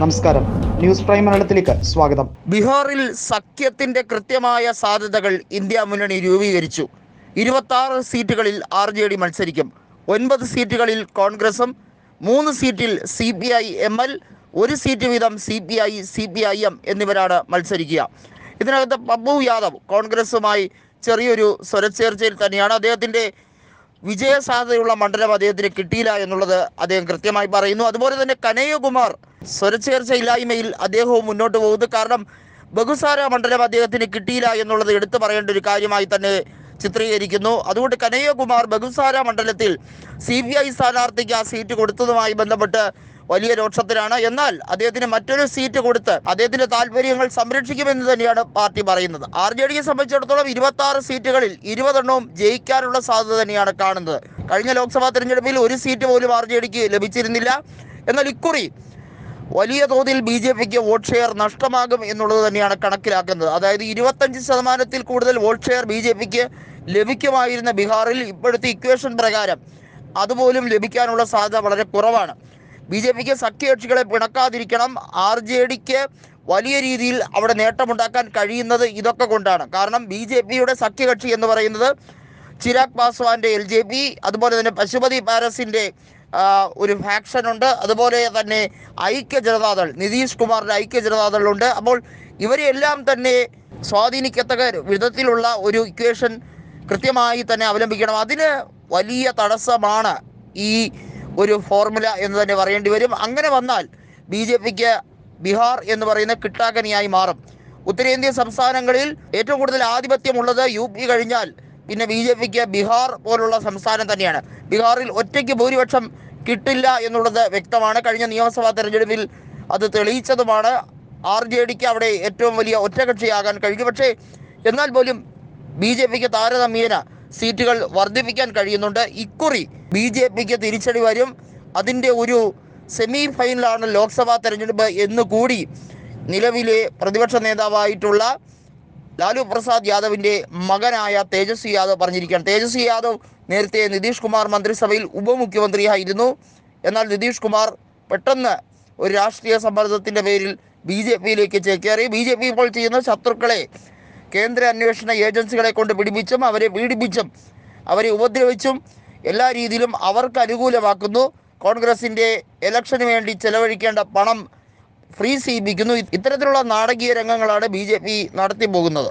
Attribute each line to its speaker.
Speaker 1: നമസ്കാരം. News prime മലയാളത്തിലേക്ക് സ്വാഗതം.
Speaker 2: ബീഹാറിൽ സഖ്യത്തിന്റെ കൃത്യമായ സാധ്യതകൾ ഇന്ത്യ മുന്നണി രൂപീകരിച്ചു. ഇരുപത്തി സീറ്റുകളിൽ ആർ ജെ ഡി മത്സരിക്കും. ഒൻപത് സീറ്റുകളിൽ കോൺഗ്രസും മൂന്ന് സീറ്റിൽ C P I M L ഒരു സീറ്റ് വീതം C P I C P I M എന്നിവരാണ് മത്സരിക്കുക. ഇതിനകത്ത് പബ്ബു യാദവ് കോൺഗ്രസുമായി ചെറിയൊരു സ്വരച്ചേർച്ചയിൽ തന്നെയാണ് അദ്ദേഹത്തിന്റെ വിജയ സാധ്യതയുള്ള മണ്ഡലം അദ്ദേഹത്തിന് കിട്ടിയില്ല എന്നുള്ളത് അദ്ദേഹം കൃത്യമായി പറയുന്നു. അതുപോലെ തന്നെ കനയ്യകുമാർ സ്വരച്ചേർച്ച ഇല്ലായ്മയിൽ അദ്ദേഹവും മുന്നോട്ട് പോകുന്നു. കാരണം ബഹുസാര മണ്ഡലം അദ്ദേഹത്തിന് കിട്ടിയില്ല എന്നുള്ളത് എടുത്തു പറയേണ്ട ഒരു കാര്യമായി തന്നെ ചിത്രീകരിക്കുന്നു. അതുകൊണ്ട് കനയ്യകുമാർ ബഹുസാര മണ്ഡലത്തിൽ സി ബി ഐ സ്ഥാനാർത്ഥിക്ക് ആ സീറ്റ് കൊടുത്തതുമായി ബന്ധപ്പെട്ട് വലിയ രോക്ഷത്തിലാണ് എന്നാൽ അദ്ദേഹത്തിന് മറ്റൊരു സീറ്റ് കൊടുത്ത് അദ്ദേഹത്തിന്റെ താല്പര്യങ്ങൾ സംരക്ഷിക്കുമെന്ന് തന്നെയാണ് പാർട്ടി പറയുന്നത്. ആർ ജെ ഡിയെ സംബന്ധിച്ചിടത്തോളം ഇരുപത്തി ആറ് സീറ്റുകളിൽ ഇരുപതെണ്ണവും ജയിക്കാനുള്ള സാധ്യത തന്നെയാണ് കാണുന്നത്. കഴിഞ്ഞ ലോക്സഭാ തെരഞ്ഞെടുപ്പിൽ ഒരു സീറ്റ് പോലും ആർ ജെ ഡിക്ക് ലഭിച്ചിരുന്നില്ല. എന്നാൽ ഇക്കുറി വലിയ തോതിൽ ബി ജെ പിക്ക് വോട്ട് ഷെയർ നഷ്ടമാകും എന്നുള്ളത് തന്നെയാണ് കണക്കിലാക്കുന്നത്. അതായത് ഇരുപത്തഞ്ച് ശതമാനത്തിൽ കൂടുതൽ വോട്ട് ഷെയർ ബി ജെ പിക്ക് ലഭിക്കുമായിരുന്ന ബീഹാറിൽ ഇപ്പോഴത്തെ ഇക്വേഷൻ പ്രകാരം അതുപോലും ലഭിക്കാനുള്ള സാധ്യത വളരെ കുറവാണ്. ബി ജെ പിക്ക് സഖ്യകക്ഷികളെ പിണക്കാതിരിക്കണം. ആർ ജെ ഡിക്ക് വലിയ രീതിയിൽ അവിടെ നേട്ടമുണ്ടാക്കാൻ കഴിയുന്നത് ഇതൊക്കെ കൊണ്ടാണ്. കാരണം ബി ജെ പിയുടെ സഖ്യകക്ഷി എന്ന് പറയുന്നത് ചിരാഗ് പാസ്വാന്റെ എൽ ജെ പി അതുപോലെ തന്നെ പശുപതി പാരസിന്റെ ഒരു ഫാക്ഷനുണ്ട്. അതുപോലെ തന്നെ ഐക്യ ജനതാദൾ നിതീഷ് കുമാറിന്റെ ഐക്യ ജനതാദളുണ്ട് അപ്പോൾ ഇവരെല്ലാം തന്നെ സ്വാധീനിക്കത്തക്ക വിധത്തിലുള്ള ഒരു ഇക്വേഷൻ കൃത്യമായി തന്നെ അവലംബിക്കണം. അതിന് വലിയ തടസ്സമാണ് ഈ ഒരു ഫോർമുല എന്ന് തന്നെ പറയേണ്ടി വരും. അങ്ങനെ വന്നാൽ ബി ജെ പിക്ക് ബീഹാർ എന്ന് പറയുന്ന കിട്ടാക്കനിയായി മാറും. ഉത്തരേന്ത്യൻ സംസ്ഥാനങ്ങളിൽ ഏറ്റവും കൂടുതൽ ആധിപത്യമുള്ളത് യു പി കഴിഞ്ഞാൽ പിന്നെ ബി ജെ പിക്ക് ബീഹാർ പോലുള്ള സംസ്ഥാനം തന്നെയാണ്. ബീഹാറിൽ ഒറ്റയ്ക്ക് ഭൂരിപക്ഷം കിട്ടില്ല എന്നുള്ളത് വ്യക്തമാണ്. കഴിഞ്ഞ നിയമസഭാ തെരഞ്ഞെടുപ്പിൽ അത് തെളിയിച്ചതുമാണ്. ആർ ജെ ഡിക്ക് അവിടെ ഏറ്റവും വലിയ ഒറ്റകക്ഷിയാകാൻ കഴിഞ്ഞു പക്ഷേ എന്നാൽ പോലും ബി ജെ പിക്ക് താരതമ്യേന സീറ്റുകൾ വർദ്ധിപ്പിക്കാൻ കഴിയുന്നുണ്ട്. ഇക്കുറി ബി ജെ പിക്ക് തിരിച്ചടി വരും. അതിന്റെ ഒരു സെമി ഫൈനലാണ് ലോക്സഭാ തെരഞ്ഞെടുപ്പ് എന്ന് കൂടി നിലവിലെ പ്രതിപക്ഷ നേതാവായിട്ടുള്ള ലാലു പ്രസാദ് യാദവിന്റെ മകനായ തേജസ്വി യാദവ് പറഞ്ഞിരിക്കുകയാണ്. തേജസ്വി യാദവ് നേരത്തെ നിതീഷ് കുമാർ മന്ത്രിസഭയിൽ ഉപമുഖ്യമന്ത്രിയായിരുന്നു. എന്നാൽ നിതീഷ് കുമാർ പെട്ടെന്ന് ഒരു രാഷ്ട്രീയ സമ്മർദ്ദത്തിന്റെ പേരിൽ ബി ജെ പിയിലേക്ക് ചേക്കേറി. ബി ജെ പി ഇപ്പോൾ ചെയ്യുന്ന ശത്രുക്കളെ കേന്ദ്ര അന്വേഷണ ഏജൻസികളെ കൊണ്ട് പിടിപ്പിച്ചും അവരെ പീഡിപ്പിച്ചും അവരെ ഉപദ്രവിച്ചും എല്ലാ രീതിയിലും അവർക്ക് അനുകൂലമാക്കുന്നു. കോൺഗ്രസിന്റെ ഇലക്ഷന് വേണ്ടി ചെലവഴിക്കേണ്ട പണം ഫ്രീസ് ചെയ്യിപ്പിക്കുന്നു ഇത്തരത്തിലുള്ള നാടകീയ രംഗങ്ങളാണ് ബി ജെ പി നടത്തി പോകുന്നത്